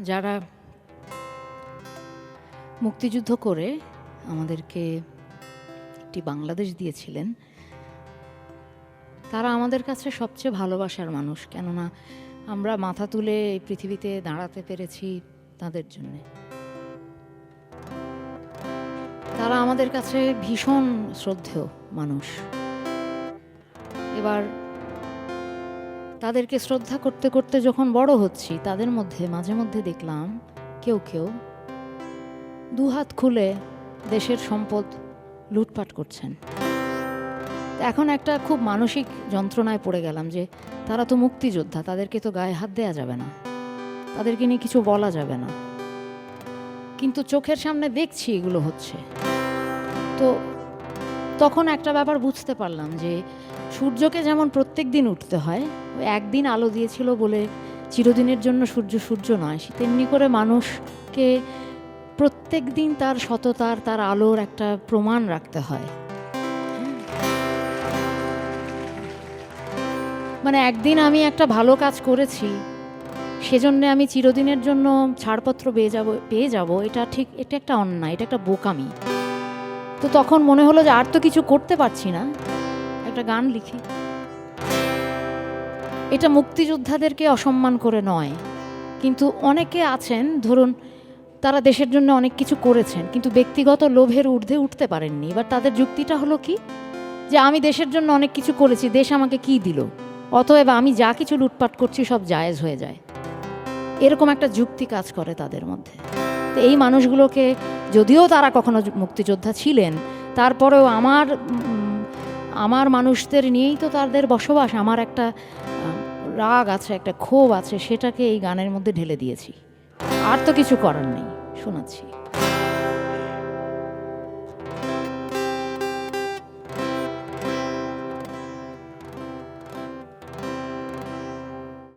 যারা মুক্তিযুদ্ধ করে আমাদেরকে একটি বাংলাদেশ দিয়েছিলেন, তারা আমাদের কাছে সবচেয়ে ভালোবাসার মানুষ, কেননা আমরা মাথা তুলে এই পৃথিবীতে দাঁড়াতে পেরেছি তাদের জন্যে। তারা আমাদের কাছে ভীষণ শ্রদ্ধেয় মানুষ। এবার তাদেরকে শ্রদ্ধা করতে করতে যখন বড় হচ্ছি, তাদের মধ্যে, মাঝে মধ্যে দেখলাম কেউ কেউ দুহাত খুলে দেশের সম্পদ লুটপাট করছেন। এখন একটা খুব মানসিক যন্ত্রণায় পড়ে গেলাম যে, তারা তো মুক্তিযোদ্ধা, তাদেরকে তো গায়ে হাত দেওয়া যাবে না। তাদেরকে নিয়ে কিছু বলা যাবে না। কিন্তু চোখের সামনে দেখছি এগুলো হচ্ছে। তো তখন একটা ব্যাপার বুঝতে পারলাম যে সূর্যকে যেমন প্রত্যেক দিন উঠতে হয় একদিন আলো দিয়েছিল বলে চিরদিনের জন্য সূর্য সূর্য নয় তেমনি করে মানুষকে প্রত্যেক দিন তার সততার, তার আলোর একটা প্রমাণ রাখতে হয়। মানে একদিন আমি একটা ভালো কাজ করেছি, সেজন্য আমি চিরদিনের জন্য ছাড়পত্র পেয়ে যাব পেয়ে যাব, এটা ঠিক, এটা একটা অন্যায়, এটা একটা বোকামি। তো তখন মনে হলো যে আর তো কিছু করতে পারছি না। একটা গান লিখি। এটা মুক্তিযোদ্ধাদেরকে অসম্মান করে নয়। কিন্তু অনেকে আছেন, ধরুন, তারা দেশের জন্য অনেক কিছু করেছেন, কিন্তু ব্যক্তিগত লোভের ঊর্ধ্বে উঠতে পারেননি। এবার তাদের যুক্তিটা হলো কি? যে আমি দেশের জন্য অনেক কিছু করেছি, দেশ আমাকে কি দিল? অতএব আমি যা কিছু লুটপাট করছি, সব জায়েজ হয়ে যায়। এরকম একটা যুক্তি কাজ করে তাদের মধ্যে। তো এই মানুষগুলোকে, যদিও তারা কখনো মুক্তিযোদ্ধা ছিলেন, তারপরেও আমার আমার মানুষদের নিয়েই তো তাদের বসবাস, আমার একটা রাগ আছে, একটা ক্ষোভ আছে, সেটাকে এই গানের মধ্যে ঢেলে দিয়েছি। আর তো কিছু করার নেই, শোনাচ্ছি।